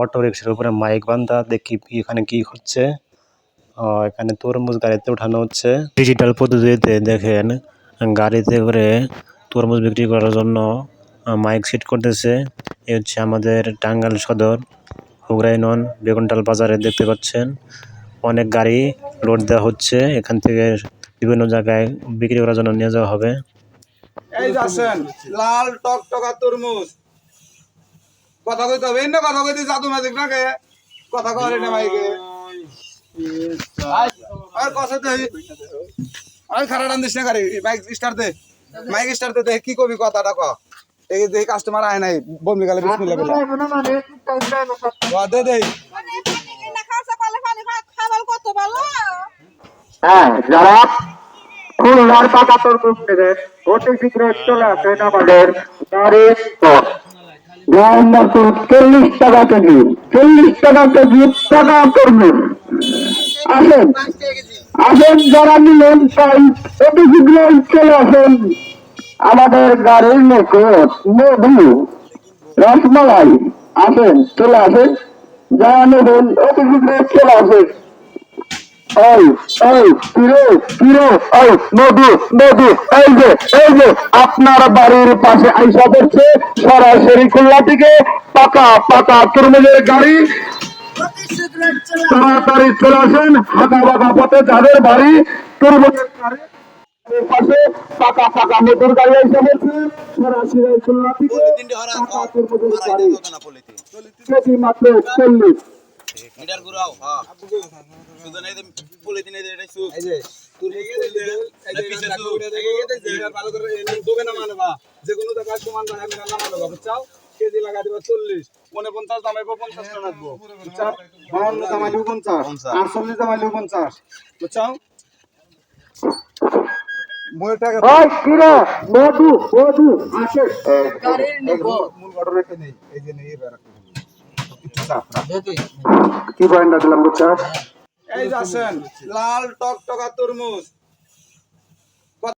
Auto রিক্সার উপরে mic বান্ধা, দেখি এখানে কি হচ্ছে। এখানে তরমুজ গাড়িতে উঠানো হচ্ছে। ডিজিটাল পদ্ধতিতে দেখেন, গাড়িতে করে তরমুজ বিক্রি করার জন্য মাইক সেট করতেছে। এ হচ্ছে আমাদের টাঙ্গাইল সদর হুগরাইনন বেগুনটাল বাজারে দেখতে পাচ্ছেন। অনেক গাড়ি লোড দেওয়া হচ্ছে। এখান থেকে বিভিন্ন জায়গায় বিক্রি করার জন্য নিয়ে যাওয়া হবে। এই যাচ্ছেন লাল টক টকা তরমুজ। কথা কইতে হবে না কথা কইতে জাদু ম্যাজিক না কে কথা কয় রে মাইকে। আর কথা তো আই খারাপ রান দিস না গাড়ি বাইক স্টার্ট দে। মাইক স্টার্ট দে কি কবি কথাটা ক। এই দেখি কাস্টমার আয় নাই, বমি গালে বিসমিল্লাহ বলে। দে দে। হ্যাঁ যারা পাতা তরমুজ নেবেন অতি শীঘ্র চলে আসেন আমাদের গাড়ির চল্লিশ টাকা কেজি, চল্লিশ টাকা কেজি টাকা তরমুজ আসেন আসেন, যারা নিলেন তাই অতি শীঘ্র চলে আসেন। আমাদের গাড়ির নিকট মধু রসমালাই। আসেন, চলে আসেন। যারা নেবেন অতি শীঘ্র চলে আসেন। এই এই কিরে কিরে এই নদী নদী এই যে এই যে আপনার বাড়ির পাশে আইসা পড়ছে সরাসরি খুলনা থেকে পাকা পাকা তরমুজের গাড়ি তাড়াতাড়ি চলে আসেন হাঁকা বাঁকা পথে যাদের বাড়ি তরমুজের গাড়ি পাশে পাকা পাকা মধুর গাড়ি আইসা পড়ছে সরাসরি খুলনা থেকে পাকা তরমুজের গাড়ি কেজি মাত্র চল্লিশ মিটার ঘুরাও হ্যাঁ সুজন এই পলিথিন এই এটা এই যে ভালো করে না মানবা। যে কোনো সমান আমি মানবা বুঝছাও? কেজি লাগা দিবা চল্লিশ পনে পঞ্চাশ দামাইবো পঞ্চাশ টাকা রাখব বুঝছাও? বাউন্ন দামাইলেও পঞ্চাশ আটচল্লিশ দামাইলেও পঞ্চাশ বুঝছাও? বইয়ের টাকা ওই মধু মধু আসে। মূল ঘটনা রেখে নেই এই যে নেই এবার রাখতে হবে। একটু চাপ রাখ। কি পয়েন্টটা দিলাম এই যাচ্ছেন লাল টক টকা তরমুজ।